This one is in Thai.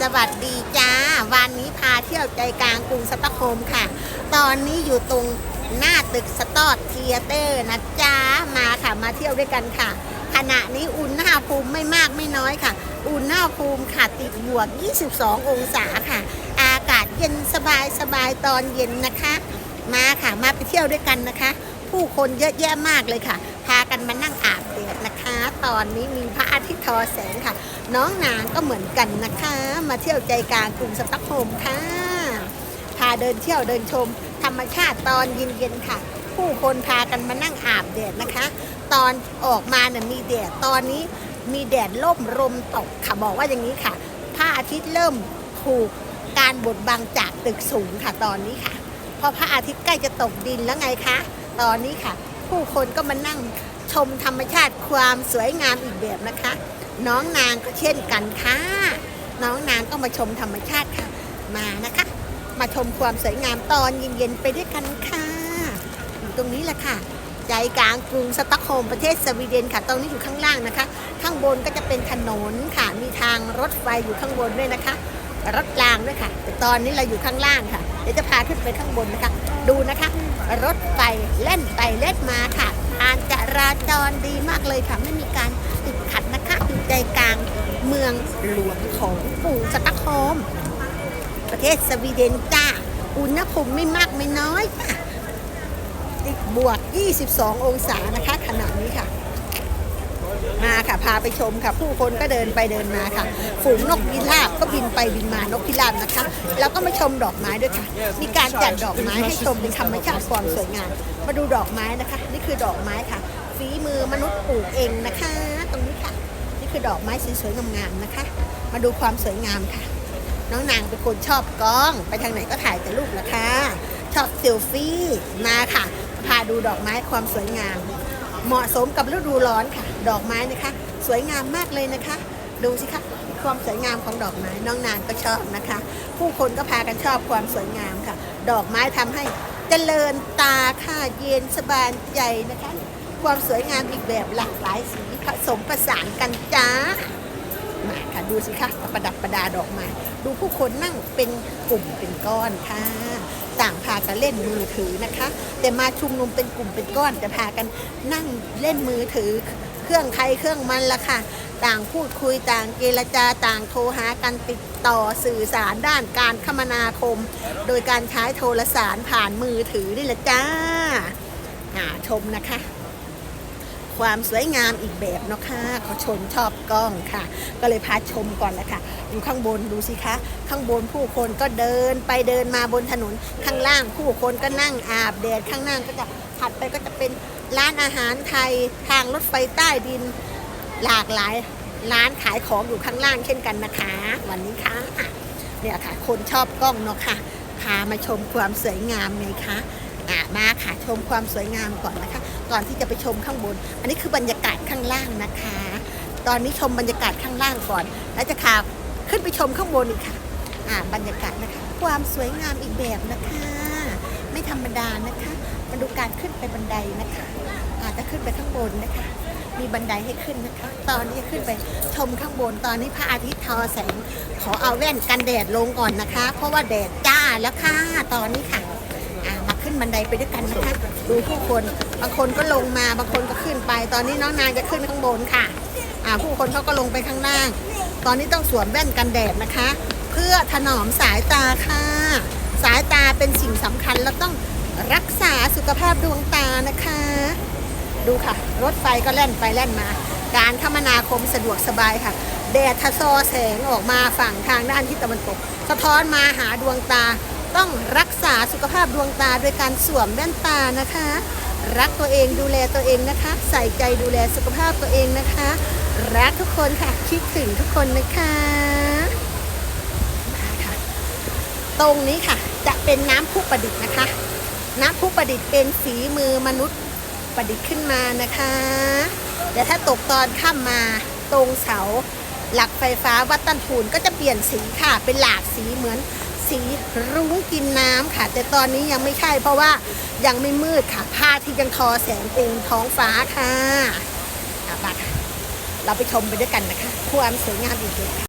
สวัสดีจ้า วันนี้พาเที่ยวใจกลางกรุงสตอกโฮล์มค่ะ ตอนนี้อยู่ตรงหน้าตึกสตอร์เทียเตอร์นะจ้ามาค่ะมาเที่ยวด้วยกันค่ะ ขณะนี้อุณหภูมิไม่มากไม่น้อยค่ะ อุณหภูมิค่ะติดบวก 22 องศาค่ะ อากาศเย็นสบายสบายตอนเย็นนะคะ มาค่ะมาไปเที่ยวด้วยกันนะคะ ผู้คนเยอะแยะมากเลยค่ะ พากันมานั่งอาบแดดน ตอนนี้มีพระอาทิตย์ทอแสงค่ะ น้องนางก็เหมือนกันนะคะ มาเที่ยวใจกลางกรุงสต็อกโฮล์มค่ะพาเดินเที่ยวเดินชม ธรรมชาติตอนเย็นๆค่ะ ผู้คนพากันมานั่งอาบแดดนะคะ ตอนออกมาเนี่ยมีแดดตอนนี้มีแดดล่มลมตกค่ะบอกว่าอย่างนี้ค่ะพระอาทิตย์เริ่มถูกการบดบังจากตึกสูงค่ะตอนนี้ค่ะ พอพระอาทิตย์ใกล้จะตกดินแล้วไงคะ ตอนนี้ค่ะ ผู้คนก็มานั่ง ชมธรรมชาติความสวยงามอีกแบบนะคะ น้องนางก็เช่นกันค่ะ น้องนางก็มาชมธรรมชาติค่ะ มานะคะ มาชมความสวยงามตอนเย็นๆไปด้วยกันค่ะอยู่ตรงนี้แหละค่ะใจกลางกรุงสต็อกโฮมประเทศสวีเดนค่ะ ตรงนี้อยู่ข้างล่างนะคะ ข้างบนก็จะเป็นถนนค่ะ มีทางรถไฟอยู่ข้างบนด้วยนะคะ รถรางด้วยค่ะ แต่ตอนนี้เราอยู่ข้างล่างค่ะ เดี๋ยวจะพาขึ้นไปข้างบนนะคะ ดูนะคะ รถไฟเล่นไปเล่นมาค่ะ ราจรดีมากเลยค่ะ ไม่มีการติดขัดนะคะอยู่ใจกลางเมืองหลวงของกรุงสต็อกโฮล์มประเทศสวีเดนจ้า อุณหภูมิไม่มากไม่น้อยค่ะติดบวก 22 องศานะคะขณะนี้ค่ะ มาค่ะ พาไปชมค่ะ ผู้คนก็เดินไปเดินมาค่ะ ฝูงนกพิราบก็บินไปบินมานกพิราบนะคะ แล้วก็มาชมดอกไม้ด้วยค่ะ มีการจัดดอกไม้ให้ชมเป็นธรรมชาติความสวยงาม มาดูดอกไม้นะคะ นี่คือดอกไม้ค่ะ ฝีมือมนุษย์ปลูกเองนะคะ ตรงนี้ค่ะ นี่คือดอกไม้สวยๆงามๆนะคะ มาดูความสวยงามค่ะ น้องนางเป็นคนชอบกล้อง ไปทางไหนก็ถ่ายแต่รูปนะคะ ชอบเซลฟี่มาค่ะ พาดูดอกไม้ความสวยงาม เหมาะสมกับฤดูร้อนค่ะ ดอกไม้นะคะ สวยงามมากเลยนะคะ ดูสิคะความสวยงามของดอกไม้น้องนางก็ชอบนะคะ ผู้คนก็พากันชอบความสวยงามค่ะ ดอกไม้ทำให้เจริญตาค่ะเย็นสบายใจนะคะ ความสวยงามอีกแบบหลากหลายสีผสมประสานกันจ้ามาค่ะดูสิคะประดับประดาดอกไม้ดูผู้คนนั่งเป็นกลุ่มเป็นก้อนค่ะ ต่างพากันเล่นมือถือนะคะ แต่มาชุมนุมเป็นกลุ่มเป็นก้อนจะพากันนั่งเล่นมือถือ เครื่องใครเครื่องมันละค่ะ ต่างพูดคุยต่างเจรจาต่างโทรหากันติดต่อสื่อสารด้านการคมนาคม โดยการใช้โทรสารผ่านมือถือนี่แหละจ้าอ่าชมนะคะ ความสวยงามอีกแบบเนาะค่ะเขาชนชอบกล้องค่ะ ก็เลยพาชมก่อนแหละค่ะอยู่ข้างบนดูสิคะข้างบนผู้คนก็เดินไปเดินมาบนถนนข้างล่างผู้คนก็นั่งอาบแดดข้างล่างก็จะถัดไปก็จะเป็นร้านอาหารไทยทางรถไฟใต้ดินหลากหลายร้านขายของอยู่ข้างล่างเช่นกันนะคะ วันนี้ค่ะเนี่ยค่ะคนชอบกล้องเนาะค่ะพามาชมความสวยงามไงคะอะ มาค่ะชมความสวยงามก่อนนะคะ ก่อนที่จะไปชมข้างบน อันนี้คือบรรยากาศข้างล่างนะคะ ตอนนี้ชมบรรยากาศข้างล่างก่อน แล้วจะขาขึ้นไปชมข้างบนอีกค่ะอ่าบรรยากาศนะคะ ความสวยงามอีกแบบนะคะ ไม่ธรรมดานะคะมาดูการขึ้นไปบันไดนะคะอาจจะขึ้นไปข้างบนนะคะ มีบันไดให้ขึ้นนะคะ ตอนนี้ขึ้นไปชมข้างบน ตอนนี้พระอาทิตย์ทอแสง ขอเอาแว่นกันแดดลงก่อนนะคะ เพราะว่าแดดจ้าแล้วค่ะ ตอนนี้ค่ะ บันไดไปด้วยกันนะคะ ดูผู้คนบางคนก็ลงมาบางคนก็ขึ้นไป ตอนนี้น้องนางจะขึ้นข้างบนค่ะอ่าผู้คนเขาก็ลงไปข้างล่าง ตอนนี้ต้องสวมแว่นกันแดดนะคะ เพื่อถนอมสายตาค่ะ สายตาเป็นสิ่งสำคัญเราต้องรักษาสุขภาพดวงตานะคะ ดูค่ะ รถไฟก็แล่นไปแล่นมา การคมนาคมสะดวกสบายค่ะแดดทะซอแสงออกมาฝั่งทางด้านทิศตะวันตก สะท้อนมาหาดวงตา ต้องรักษาสุขภาพดวงตาโดยการสวมแว่นตานะคะ รักตัวเองดูแลตัวเองนะคะ ใส่ใจดูแลสุขภาพตัวเองนะคะ รักทุกคนค่ะคิดถึงทุกคนนะคะมาค่ะ ตรงนี้ค่ะจะเป็นน้ำพุประดิษฐ์นะคะ น้ำพุประดิษฐ์เป็นฝีมือมนุษย์ประดิษฐ์ขึ้นมานะคะแต่ถ้าตกตอนค่ำมาตรงเสาหลักไฟฟ้าวัดตันทูนก็จะเปลี่ยนสีค่ะเป็นหลากสีเหมือน สีรุ้งกินน้ำค่ะ แต่ตอนนี้ยังไม่ใช่เพราะว่ายังไม่มืดค่ะผ้าที่ยังทอแสงเต็มท้องฟ้าค่ะอะมาค่ะเราไปชมไปด้วยกันนะคะ ความสวยงามอีกเลยค่ะ